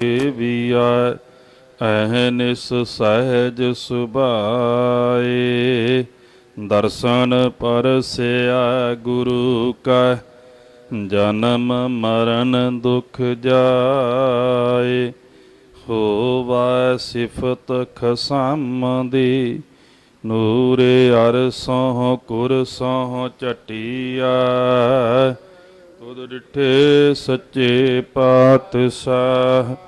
ਦੇਵੀਆ ਅਹਨਿਸ ਸਹਿਜ ਸੁਭਾਏ। ਦਰਸ਼ਨ ਪਰਸਿਆ ਗੁਰੂ ਕਾ, ਜਨਮ ਮਰਨ ਦੁਖ ਜਾਏ। ਹੋਵਾ ਸਿਫਤ ਖਸਮ ਦੀ ਨੂਰੇ ਅਰਸੋਂ ਕੁਰਸੋਂ ਚਟਿਆ ਤੁਧ ਡਿਠੇ ਸੱਚੇ ਪਾਤਸ਼ਾਹ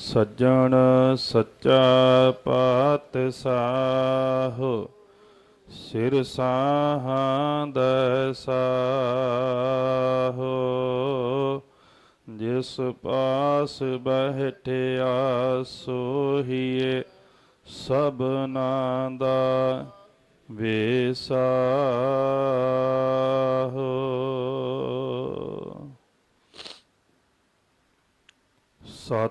ਸੱਜਣ ਸੱਚਾ ਪਾਤਸ਼ਾਹੋ ਸਿਰ ਸਾਹਾਂ ਦਸਾਹੋ ਜਿਸ ਪਾਸ ਬਹਿਠਿਆ ਸੋਹੀਏ ਸਭਨਾ ਦਾ ਵੇਸਾਹੋ। ਸਤ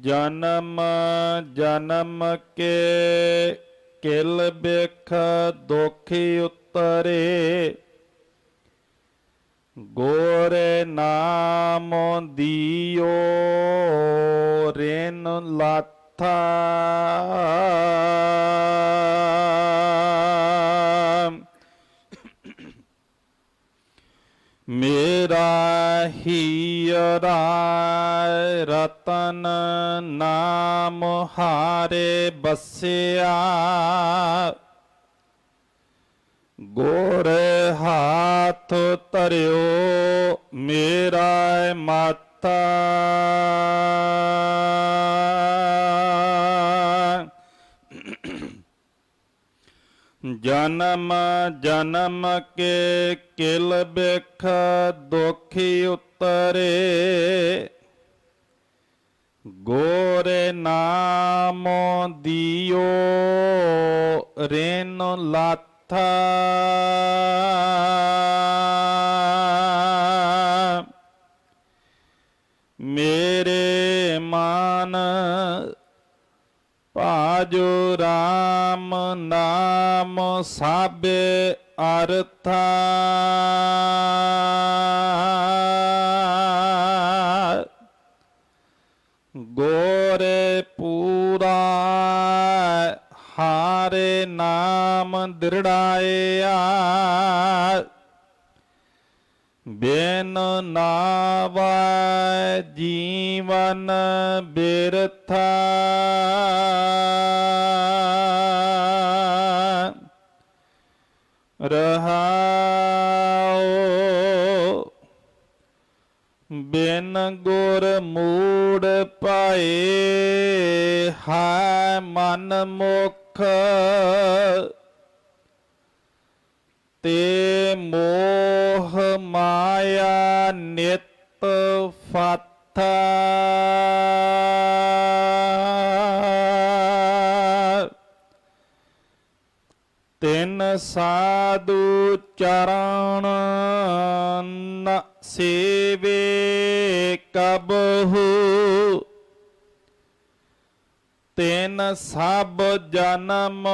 ਜਨਮ ਜਨਮ ਕੇ ਕਿਲ ਬਿਖ ਦੁਖੀ ਉਤਰੇ। ਗੋਰੇ ਨਾਮ ਦੀਓ ਰੇਨ ਲਾਥਾ। ਮੇਰਾ ਰਤਨ ਨਾਮ ਹਾਰੇ ਬਸਿਆ। ਗੋਰੇ ਹਾਥ ਧਰਿਓ ਮੇਰਾ ਮਾਤਾ। ਜਨਮ ਜਨਮ ਕੇ ਕਿਲ ਬਿਖ ਦੁਖੀ ਉਤਰੇ। ਗੋਰੇ ਨਾਮ ਦੀਓ ਰੇਨ ਲਾਥਾ। ਮੇਰੇ ਮਾਨ ਭਾਜੋ ਰਾਮ ਨਾਮ ਸਾਬੇ ਅਰਥਾ। ਗੋਰੇ ਪੂਰਾ ਹਾਰੇ ਨਾਮ ਦ੍ਰਿੜਾਇਆ। ਬੇਨ ਨਾਵੈ ਜੀਵਨ ਬਿਰਥਾ। ਰਹਾਉ ਬਿਨ ਤਿਨ ਗੁਰ ਮੂੜ ਪਾਏ ਹੈ ਮਨ ਮੁਖ। ਤੇ ਸਾਧੂ ਚਰਨ ਨ ਸੇਵੇ ਕਬਹੂ। ਤਿਨ ਸਭ ਜਨਮ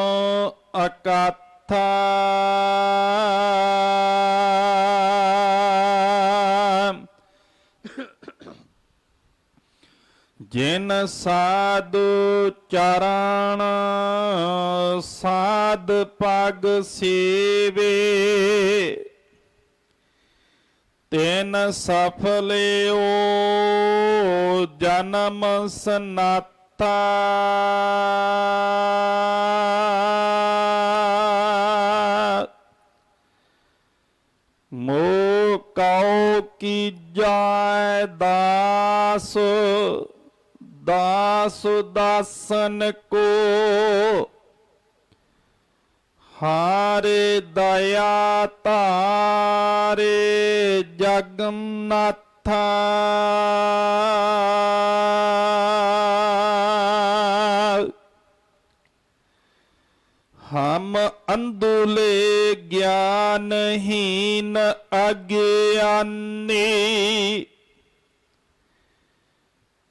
ਅਕਾਥਾ ਜਿਨ ਸਾਧੂ ਚਰਣ, ਸਾਧ ਪਗ ਸੇਵੇ। ਤਿਨ ਸਫਲਿਓ ਜਨਮ ਸਨਾਤਾ। ਮੋ ਕਉ ਕੀ ਜਾਇ ਦਾਸ। ਦਾਸ ਦਾਸਨ ਕੋ ਹਾਰੇ ਦਇਆ ਤਾਰੇ ਜਗਨਨਾਥਾ। ਹਮ ਅੰਦੁਲੇ ਗਿਆਨਹੀਨ ਅਗਿਆਨੀ।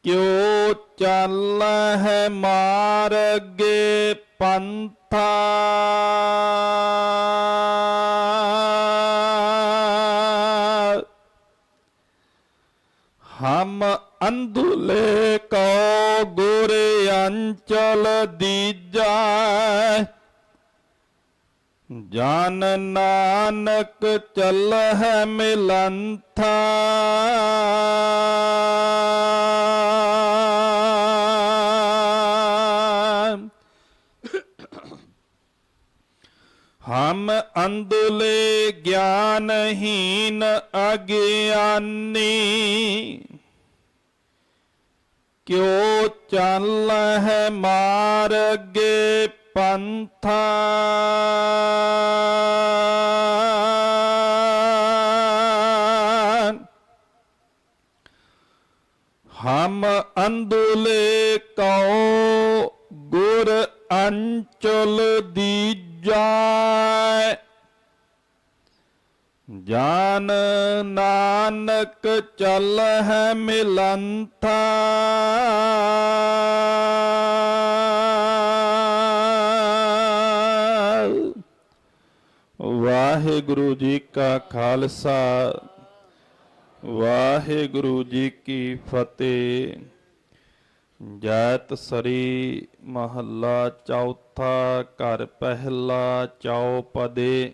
ਕਿਉ ਚੱਲ ਹੈ ਮਾਰਗੇ ਪੰਥਾ ਹਮ ਅੰਧੁਲੇ ਕੋ ਗੁਰ ਅੰਚਲ ਦੀਜਾ ਜਨ ਨਾਨਕ ਚੱਲ ਹੈ ਮਿਲੰਥਾ ਅੰਦੁਲੇ ਗਿਆਨਹੀਨ ਅਗਿਆਨੀ। ਕਿਉ ਚੱਲ ਹੈ ਮਾਰਗੇ ਪੰਥਾ। ਹਮ ਅੰਦੁਲੇ ਕਉ ਗੁਰ ਅੰਚਲ ਦੀਜੈ। ਜਾਨ ਨਾਨਕ ਚੱਲ ਹੈ ਮਿਲੰਥਾ। ਵਾਹਿਗੁਰੂ ਜੀ ਕਾ ਖਾਲਸਾ, ਵਾਹਿਗੁਰੂ ਜੀ ਕੀ ਫਤਿਹ। ਜੈਤ ਸਰੀ ਮਹੱਲਾ ਚੌਥਾ ਘਰ ਪਹਿਲਾ ਚੌਪਦੇ।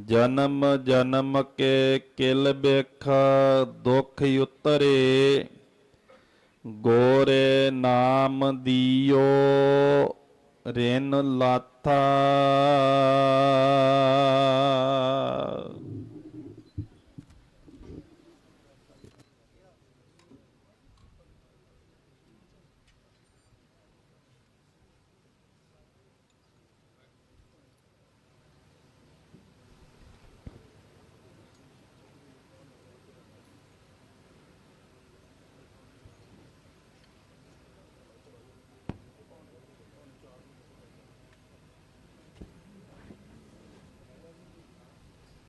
ਜਨਮ ਜਨਮ ਕੇ ਕਿਲ ਬਿਖ ਦੁਖ ਉਤਰੇ। ਗੋਰੇ ਨਾਮ ਦੀਓ ਰਿਨ ਲਾਥਾ।